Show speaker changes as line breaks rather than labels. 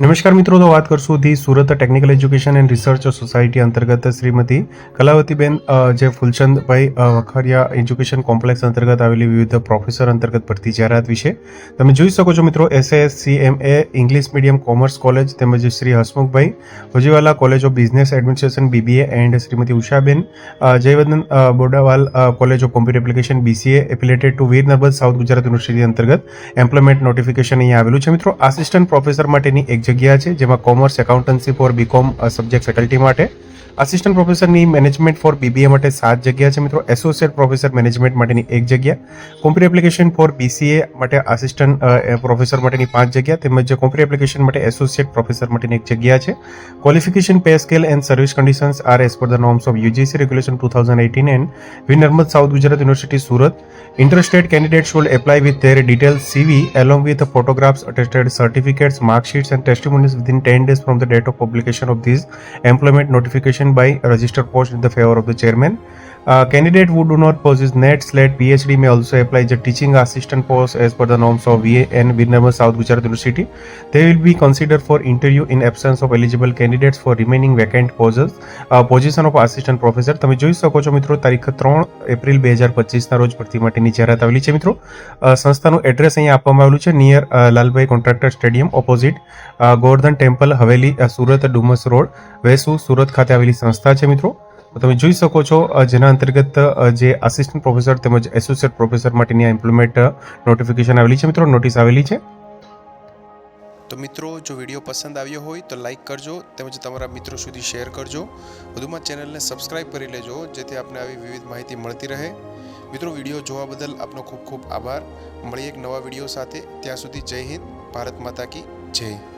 નમસ્કાર મિત્રો, તો વાત કરશું the Surat technical education and research society અંતર્ગત શ્રીમતી કલાવતીબેન જે ફૂલચંદભાઈ વખરિયા એજ્યુકેશન કોમ્પ્લેક્સ અંતર્ગત આવેલી વિવિધ પ્રોફેસર અંતર્ગત ભરતી જાહેરાત વિશે. તમે જોઈ શકો છો મિત્રો SAS CMA English medium commerce college તેમજ Shri Hasmukhbhai Hojiwala college of business administration BBA and Shrimati Ushaben Jayvardhan Bodawala college of computer application BCA affiliated to Veer Narmad south Gujarat university અંતર્ગત એમ્પ્લોયમેન્ટ નોટિફિકેશન અહીંયા આવેલું છે. મિત્રો આસિસ્ટન્ટ પ્રોફેસર માટેની એક જગ્યા છે જેમાં commerce accountancy for BCom subject faculty માટે આસિસ્ટન્ટ પ્રોફેસરની મેનેજમેન્ટ ફોર બીબીએ માટે સાત જગ્યા છે મિત્રો. એસોસિએટ પ્રોફેસર મેનેજમેન્ટ માટેની એક જગ્યા. કોમ્પ્યુટર એપ્લિકેશન ફોર બીસીએ માટે આસિસ્ટન્ટ પ્રોફેસર માટેની પાંચ જગ્યા. તેમજ કોમ્પ્યુટર એપ્લિકેશન માટે એસોસિએટ પ્રોફેસર માટેની એક જગ્યા છે. Qualification pay scale and service conditions are as per the norms of UGC regulation two thousand eighteen and V Narmad south Gujarat university Surat Interested candidates should apply with their detailed CV along with the photographs, attested certificates, mark sheets, and testimonies within 10 days from the date of publication of this employment notification by a registered post in the favor of the chairman. Uh, who do not possess NET, SLET, PhD may also apply the teaching assistant post as per the norms of VA and Virnama South Gujarat University. They will be considered for interview in absence of eligible candidates for remaining vacant poses, uh, position of assistant professor. તમે જોઈ શકો છો મિત્રો તારીખ ત્રણ April બે હજાર પચીસના રોજ ભરતી માટેની જાહેરાત આવેલી છે મિત્રો સંસ્થાનું એડ્રેસ અહીંયા આપવામાં આવેલું છે near Lalbhai contractor stadium opposite Govardhan temple Haveli Surat Dumas road Vesu Surat ખાતે આવેલી સંસ્થા છે મિત્રો તમે જોઈ શકો છો જેના અંતર્ગત જે આસિસ્ટન્ટ પ્રોફેસર તેમજ એસોસિએટ પ્રોફેસર માટેની એમ્પ્લોયમેન્ટ નોટિફિકેશન આવેલી છે. મિત્રો નોટિસ આવેલી છે.
તો મિત્રો, જો વીડિયો પસંદ આવ્યો હોય તો લાઇક કરજો, તેમજ તમારા મિત્રો સુધી શેર કરજો. વધુમાં ચેનલને સબસ્ક્રાઇબ કરી લેજો, જેથી આપને આવી વિવિધ માહિતી મળતી રહે. મિત્રો, વીડિયો જોવા બદલ આપનો ખૂબ ખૂબ આભાર. મળીએ એક નવા વીડિયો સાથે. ત્યાં સુધી જય હિન્દ, ભારત માતા કી જય.